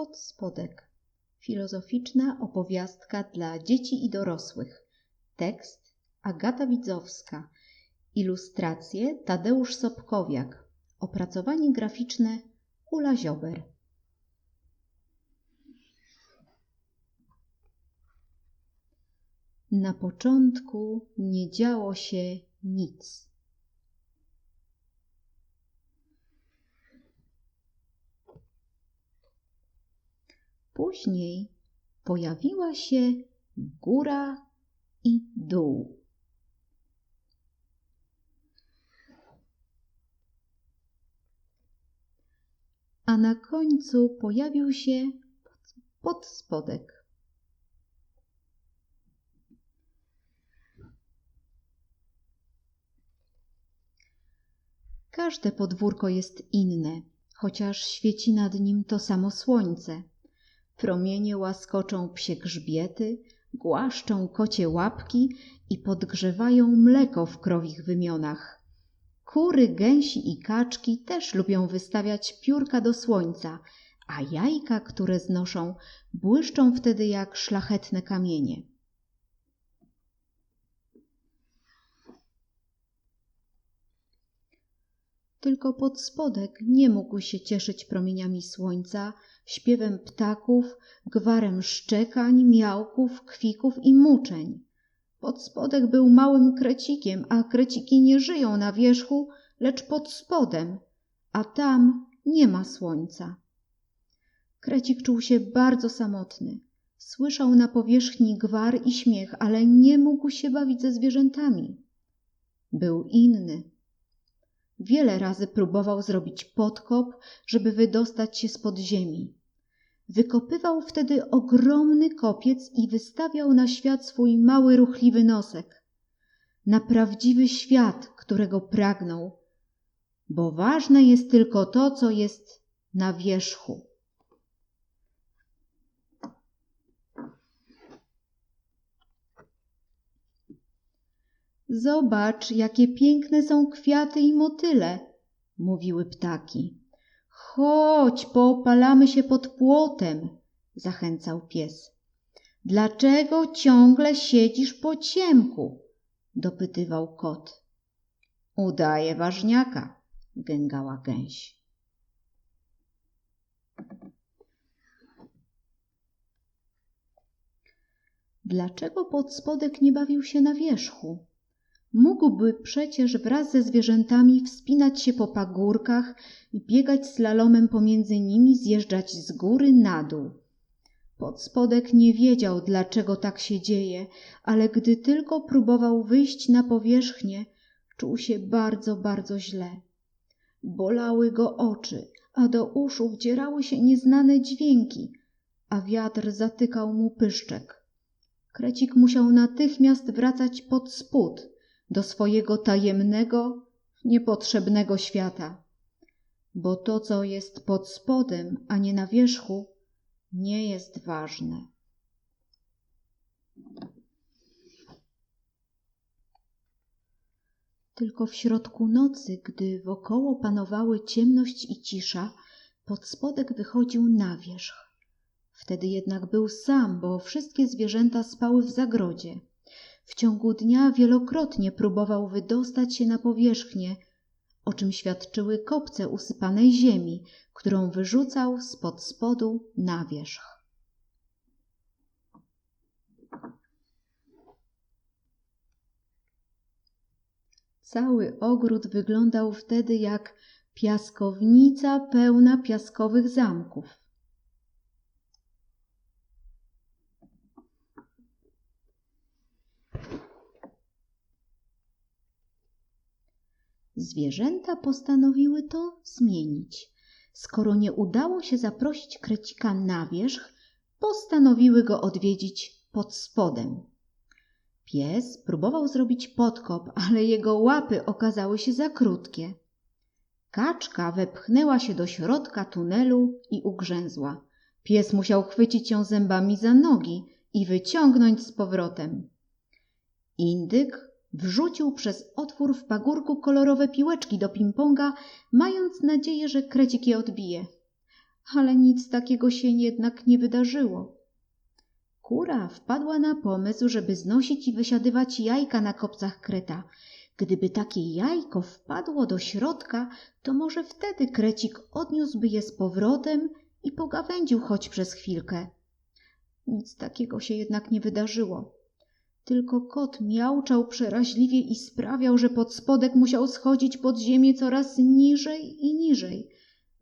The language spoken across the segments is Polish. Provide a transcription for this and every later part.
Pod spodek. Filozoficzna opowiastka dla dzieci i dorosłych. Tekst Agata Widzowska. Ilustracje Tadeusz Sobkowiak. Opracowanie graficzne Ula Ziober. Na początku nie działo się nic. Później pojawiła się góra i dół. A na końcu pojawił się podspodek. Każde podwórko jest inne, chociaż świeci nad nim to samo słońce. Promienie łaskoczą psie grzbiety, głaszczą kocie łapki i podgrzewają mleko w krowich wymionach. Kury, gęsi i kaczki też lubią wystawiać piórka do słońca, a jajka, które znoszą, błyszczą wtedy jak szlachetne kamienie. Tylko pod spodek nie mógł się cieszyć promieniami słońca, śpiewem ptaków, gwarem szczekań, miałków, kwików i muczeń. Pod spodek był małym krecikiem, a kreciki nie żyją na wierzchu, lecz pod spodem, a tam nie ma słońca. Krecik czuł się bardzo samotny. Słyszał na powierzchni gwar i śmiech, ale nie mógł się bawić ze zwierzętami. Był inny. Wiele razy próbował zrobić podkop, żeby wydostać się spod ziemi. Wykopywał wtedy ogromny kopiec i wystawiał na świat swój mały, ruchliwy nosek. Na prawdziwy świat, którego pragnął, bo ważne jest tylko to, co jest na wierzchu. Zobacz, jakie piękne są kwiaty i motyle, mówiły ptaki. Chodź, poopalamy się pod płotem, zachęcał pies. Dlaczego ciągle siedzisz po ciemku? dopytywał kot. Udaje ważniaka, gęgała gęś. Dlaczego podspodek nie bawił się na wierzchu? Mógłby przecież wraz ze zwierzętami wspinać się po pagórkach i biegać slalomem pomiędzy nimi, zjeżdżać z góry na dół. Podspodek nie wiedział, dlaczego tak się dzieje, ale gdy tylko próbował wyjść na powierzchnię, czuł się bardzo, bardzo źle. Bolały go oczy, a do uszu wdzierały się nieznane dźwięki, a wiatr zatykał mu pyszczek. Krecik musiał natychmiast wracać pod spód, do swojego tajemnego, niepotrzebnego świata. Bo to, co jest pod spodem, a nie na wierzchu, nie jest ważne. Tylko w środku nocy, gdy wokoło panowały ciemność i cisza, pod spodek wychodził na wierzch. Wtedy jednak był sam, bo wszystkie zwierzęta spały w zagrodzie. W ciągu dnia wielokrotnie próbował wydostać się na powierzchnię, o czym świadczyły kopce usypanej ziemi, którą wyrzucał spod spodu na wierzch. Cały ogród wyglądał wtedy jak piaskownica pełna piaskowych zamków. Zwierzęta postanowiły to zmienić. Skoro nie udało się zaprosić krecika na wierzch, postanowiły go odwiedzić pod spodem. Pies próbował zrobić podkop, ale jego łapy okazały się za krótkie. Kaczka wepchnęła się do środka tunelu i ugrzęzła. Pies musiał chwycić ją zębami za nogi i wyciągnąć z powrotem. Indyk Wrzucił przez otwór w pagórku kolorowe piłeczki do ping-ponga, mając nadzieję, że krecik je odbije. ale nic takiego się jednak nie wydarzyło. Kura wpadła na pomysł, żeby znosić i wysiadywać jajka na kopcach kreta. Gdyby takie jajko wpadło do środka, to może wtedy krecik odniósłby je z powrotem i pogawędził choć przez chwilkę. Nic takiego się jednak nie wydarzyło. Tylko kot miauczał przeraźliwie i sprawiał, że pod spodek musiał schodzić pod ziemię coraz niżej i niżej,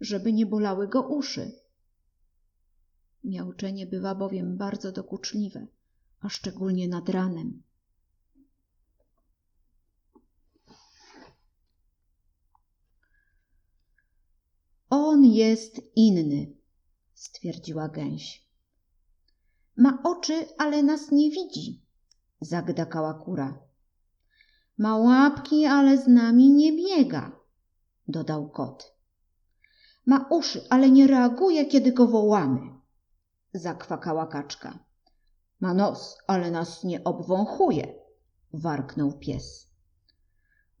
żeby nie bolały go uszy. Miauczenie bywa bowiem bardzo dokuczliwe, a szczególnie nad ranem. On jest inny, stwierdziła gęś. Ma oczy, ale nas nie widzi, zagdakała kura. Ma łapki, ale z nami nie biega, dodał kot. Ma uszy, ale nie reaguje, kiedy go wołamy, zakwakała kaczka. Ma nos, ale nas nie obwąchuje, warknął pies.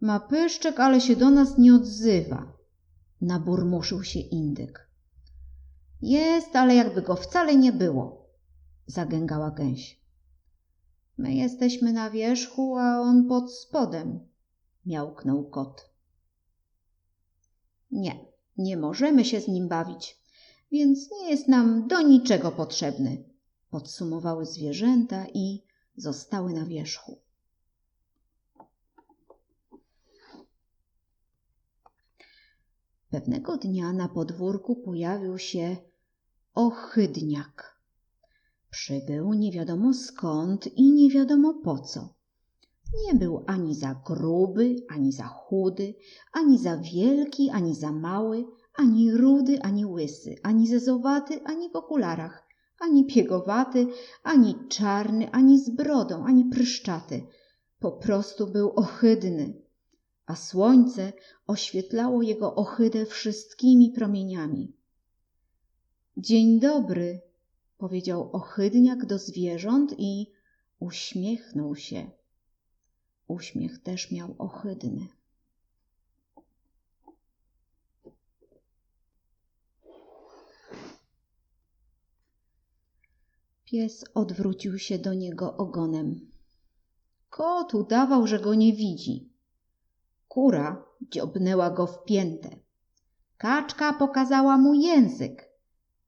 Ma pyszczek, ale się do nas nie odzywa, naburmuszył się indyk. Jest, ale jakby go wcale nie było, zagęgała gęś. My jesteśmy na wierzchu, a on pod spodem, miałknął kot. Nie, nie możemy się z nim bawić, więc nie jest nam do niczego potrzebny, podsumowały zwierzęta i zostały na wierzchu. Pewnego dnia na podwórku pojawił się ohydniak. Przybył nie wiadomo skąd i nie wiadomo po co. Nie był ani za gruby, ani za chudy, ani za wielki, ani za mały, ani rudy, ani łysy, ani zezowaty, ani w okularach, ani piegowaty, ani czarny, ani z brodą, ani pryszczaty. Po prostu był ohydny, a słońce oświetlało jego ohydę wszystkimi promieniami. Dzień dobry, powiedział ohydniak do zwierząt i uśmiechnął się. Uśmiech też miał ohydny. Pies odwrócił się do niego ogonem. Kot udawał, że go nie widzi. Kura dziobnęła go w piętę. Kaczka pokazała mu język.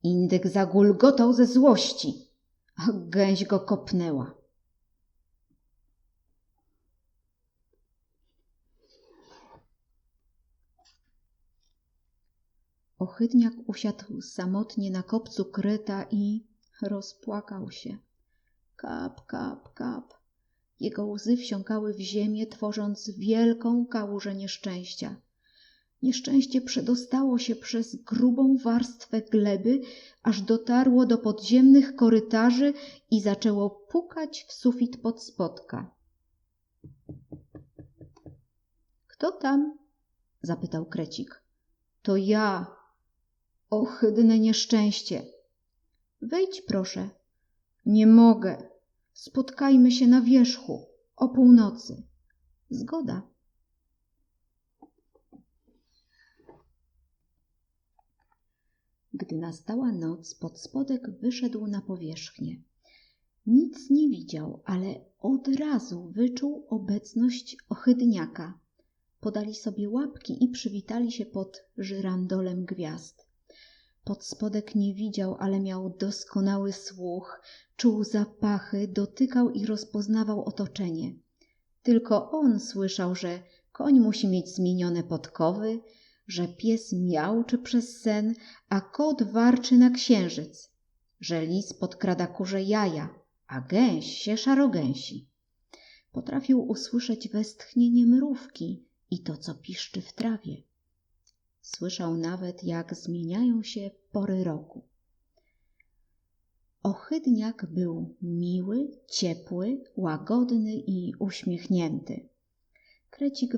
Indyk zagulgotał ze złości, a gęś go kopnęła. Ohydniak usiadł samotnie na kopcu kryta i rozpłakał się. Kap, kap, kap. Jego łzy wsiąkały w ziemię, tworząc wielką kałużę nieszczęścia. Nieszczęście przedostało się przez grubą warstwę gleby, aż dotarło do podziemnych korytarzy i zaczęło pukać w sufit pod spodka. Kto tam? zapytał krecik. To ja. Ohydne nieszczęście. Wejdź proszę. Nie mogę. Spotkajmy się na wierzchu o północy. Zgoda. Gdy nastała noc, pod spodek wyszedł na powierzchnię. Nic nie widział, ale od razu wyczuł obecność ohydniaka. Podali sobie łapki i przywitali się pod żyrandolem gwiazd. Pod spodek nie widział, ale miał doskonały słuch, czuł zapachy, dotykał i rozpoznawał otoczenie. Tylko on słyszał, że koń musi mieć zmienione podkowy, że pies miałczy przez sen, a kot warczy na księżyc, że lis podkrada kurze jaja, a gęś się szarogęsi. Potrafił usłyszeć westchnienie mrówki i to, co piszczy w trawie. Słyszał nawet, jak zmieniają się pory roku. Ohydniak był miły, ciepły, łagodny i uśmiechnięty. Krecik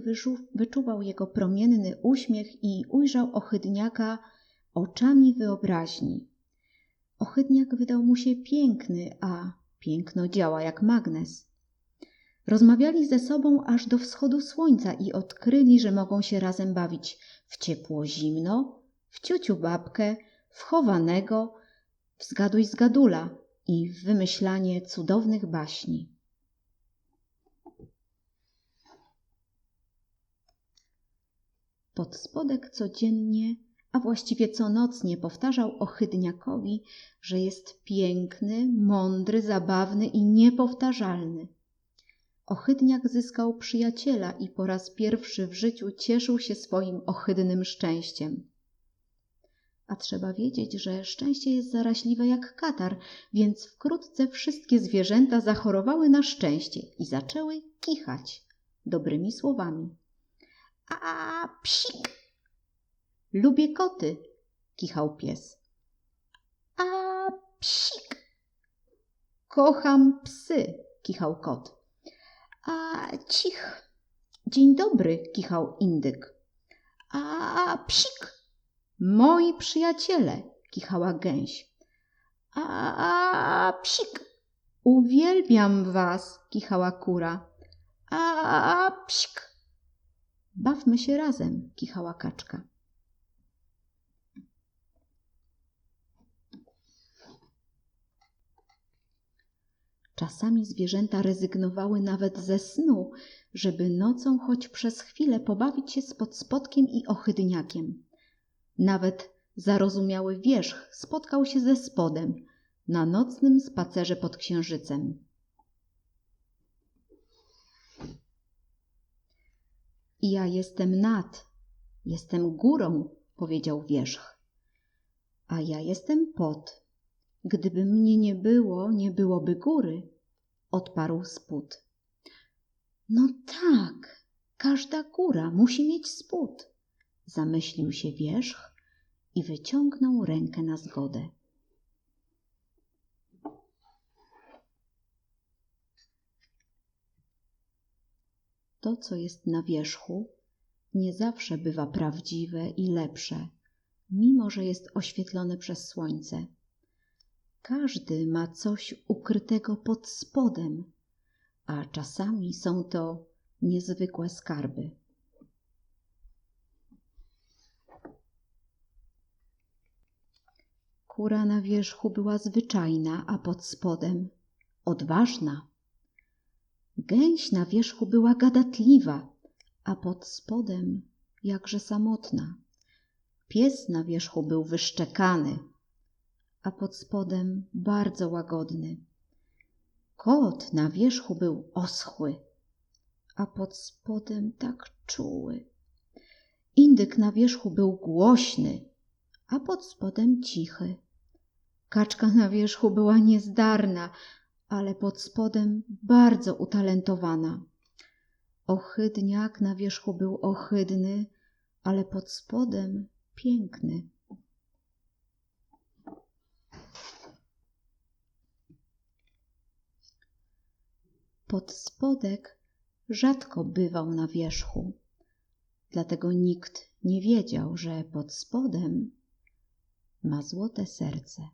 wyczuwał jego promienny uśmiech i ujrzał ohydniaka oczami wyobraźni. Ohydniak wydał mu się piękny, a piękno działa jak magnes. Rozmawiali ze sobą aż do wschodu słońca i odkryli, że mogą się razem bawić w ciepło zimno, w ciuciu babkę, w chowanego, w zgaduj zgadula i w wymyślanie cudownych baśni. Podspodek codziennie, a właściwie conocnie powtarzał ohydniakowi, że jest piękny, mądry, zabawny i niepowtarzalny. Ohydniak zyskał przyjaciela i po raz pierwszy w życiu cieszył się swoim ohydnym szczęściem. A trzeba wiedzieć, że szczęście jest zaraźliwe jak katar, więc wkrótce wszystkie zwierzęta zachorowały na szczęście i zaczęły kichać dobrymi słowami. A psik! Lubię koty, kichał pies. A psik! Kocham psy, kichał kot. A cich! Dzień dobry, kichał indyk. A psik! Moi przyjaciele, kichała gęś. A psik! Uwielbiam was, kichała kura. A psik! Bawmy się razem, kichała kaczka. Czasami zwierzęta rezygnowały nawet ze snu, żeby nocą choć przez chwilę pobawić się z podspodkiem i ohydniakiem. Nawet zarozumiały wierzch spotkał się ze spodem na nocnym spacerze pod księżycem. Ja jestem nad, jestem górą, powiedział wierzch. A ja jestem pod. Gdyby mnie nie było, nie byłoby góry, odparł spód. No tak, każda góra musi mieć spód, zamyślił się wierzch i wyciągnął rękę na zgodę. To, co jest na wierzchu, nie zawsze bywa prawdziwe i lepsze, mimo że jest oświetlone przez słońce. Każdy ma coś ukrytego pod spodem, a czasami są to niezwykłe skarby. Kura na wierzchu była zwyczajna, a pod spodem odważna. Gęś na wierzchu była gadatliwa, a pod spodem jakże samotna. Pies na wierzchu był wyszczekany, a pod spodem bardzo łagodny. Kot na wierzchu był oschły, a pod spodem tak czuły. Indyk na wierzchu był głośny, a pod spodem cichy. Kaczka na wierzchu była niezdarna, ale pod spodem bardzo utalentowana. Ohydniak na wierzchu był ohydny, ale pod spodem piękny. Podspodek rzadko bywał na wierzchu, dlatego nikt nie wiedział, że pod spodem ma złote serce.